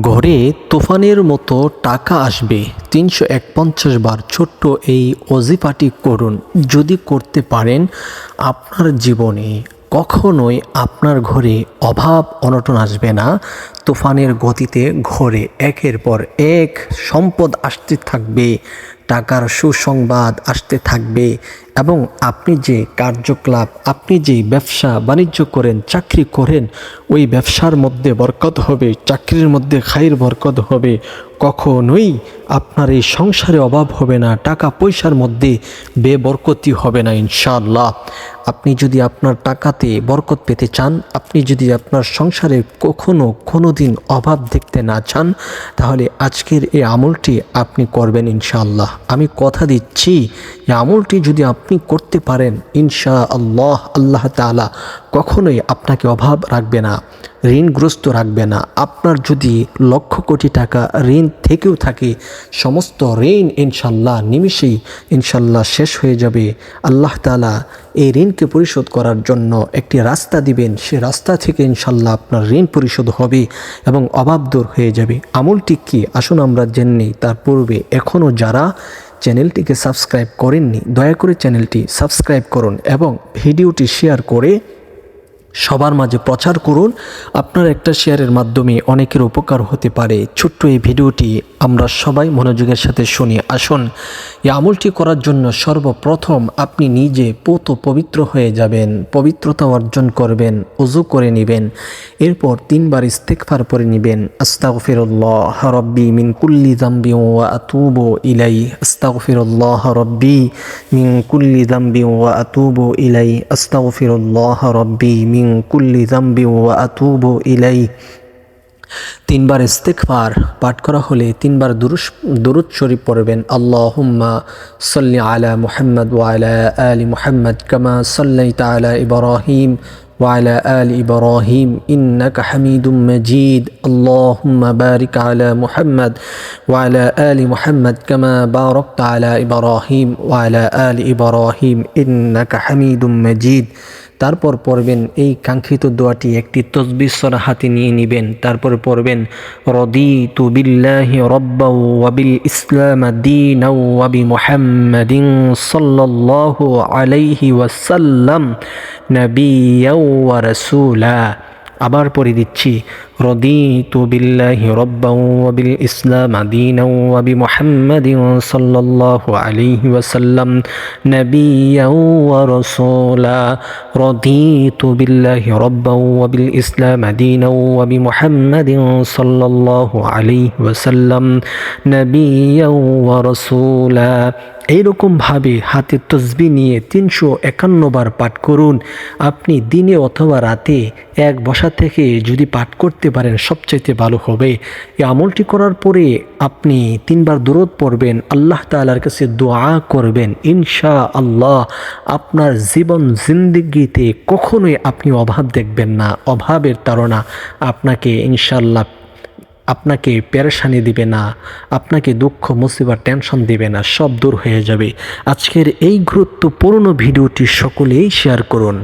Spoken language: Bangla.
ঘরে তুফানের মতো টাকা আসবে। তিনশো এক পঞ্চাশ বার ছোট্ট এই অজিফাটি করুন। যদি করতে পারেন, আপনার জীবনে কখনোই আপনার ঘরে অভাব, অনটন আসবে না। তুফানের গতিতে ঘরে একের পর এক সম্পদ আসতে থাকবে। টাকার সুসংবাদ আসতে থাকবে এবং আপনি যে কার্যকলাপ, আপনি যে ব্যবসা বাণিজ্য করেন, চাকরি করেন, ওই ব্যবসার মধ্যে বরকত হবে, চাকরির মধ্যে খাইর বরকত হবে। কখনোই আপনার এই সংসারে অভাব হবে না টাকা পয়সার মধ্যে বেবরকতি হবে না, ইনশাআল্লাহ। আপনি যদি আপনার টাকাতে বরকত পেতে চান, আপনি যদি আপনার সংসারে কখনো কোনো দিন অভাব দেখতে না চান, তাহলে আজকের এই আমলটি আপনি করবেন ইনশাআল্লাহ। আমি কথা দিচ্ছি, এই আমলটি যদি আপনি করতে পারেন ইনশা আল্লাহ আল্লাহ তালা কখনোই আপনাকে অভাব রাখবে না, ঋণগ্রস্ত রাখবে না। আপনার যদি লক্ষ কোটি টাকা ঋণ থেকেও থাকে, সমস্ত ঋণ ইনশাল্লাহ নিমিষেই ইনশাল্লাহ শেষ হয়ে যাবে। আল্লাহ তালা এই ঋণকে পরিশোধ করার জন্য একটি রাস্তা দিবেন। সে রাস্তা থেকে ইনশাল্লাহ আপনার ঋণ পরিশোধ হবে এবং অভাব দূর হয়ে যাবে। আমলটি কি? আসুন আমরা জেনে তার পূর্বে এখনও যারা চ্যানেলটিকে সাবস্ক্রাইব করেননি, দয়া করে চ্যানেলটি সাবস্ক্রাইব করুন এবং ভিডিওটি শেয়ার করে সবার মাঝে প্রচার করুন। আপনার একটা শেয়ারের মাধ্যমে অনেকের উপকার হতে পারে। ছোট্ট এই ভিডিওটি আমরা সবাই মনোযোগের সাথে শুনি। আসুন, এই আমলটি করার জন্য সর্বপ্রথম আপনি নিজে পোত পবিত্র হয়ে যাবেন, পবিত্রতা অর্জন করবেন উজু করে নেবেন, এরপর তিনবার ইস্তেকফার পরে নেবেন। আস্তাগফিরুল্লাহ রব্বি মিন কুল্লি জাম্বি ওয়া আতুবু ইলাই আস্তাগফিরুল্লাহ রব্বি মিন কুল্লি জাম্বি ওয়া আতুবু ইলাই আস্তাগফিরুল্লাহ রব্বি মিন কুল্লি জাম্বি ওয়া আতুবু ইলাই তিনবার ইস্তেকবার পাঠ করা হলে তিনবার দুরুস দুরুদ শরীফ পড়বেন আল্লাহুম্মা সাল্লি আলা মুহাম্মদ ওয়া আলা আলি মুহাম্মদ কামা সাল্লাইতা আলা ইব্রাহিম وعلى آل إبراهيم إنك حميد مجيد اللهم بارك على محمد وعلى آل محمد كما باركت على إبراهيم وعلى آل إبراهيم إنك حميد مجيد তারপর পড়বেন এই কাঙ্ক্ষিত দোয়াটি একটি তসবিশ্বর হাতে নিয়ে নেবেন। তারপর পড়বেন রদি তু বিল্লাহি রব্বা ওয়াবিল ইসলাম দিন ওয়াবি মোহাম্মদিন সাল্লাল্লাহু আলাইহি ওয়াসাল্লাম নবী ওয়া রাসূলা। আবার পড়ে দিচ্ছি দীনাও ওয়া বিমুহাম্মাদিন সাল্লাল্লাহু আলাইহি ওয়াসাল্লাম নাবিয়্যাও ওয়া রাসূলা রদিতু বিল্লাহি রব্বাও ওয়া বিল ইসলাম দীনাও ওয়া বিমুহাম্মাদিন সাল্লাল্লাহু আলাইহি ওয়াসাল্লাম নাবিয়্যাও ওয়া রাসূলা এইরকমভাবে হাতে তসবি নিয়ে তিনশো একান্ন বার পাঠ করুন। আপনি দিনে অথবা রাতে এক বসা থেকে যদি পাঠ করতে পারেন, সবচাইতে ভালো হবে। এই আমলটি করার পরে আপনি তিনবার দূরত পড়বেন, আল্লাহ তালার কাছে দোয়া করবেন ইনশা আল্লাহ আপনার জীবন জিন্দিগিতে কখনোই আপনি অভাব দেখবেন না, অভাবের তারা আপনাকে ইনশাল্লাহ আপনাকে পেরেশানি দিবে না, আপনাকে দুঃখ মুসিবা টেনশন দিবে না, সব দূর হয়ে যাবে। আজকের এই গুরুত্বপূর্ণ ভিডিওটি সকলেই শেয়ার করুন।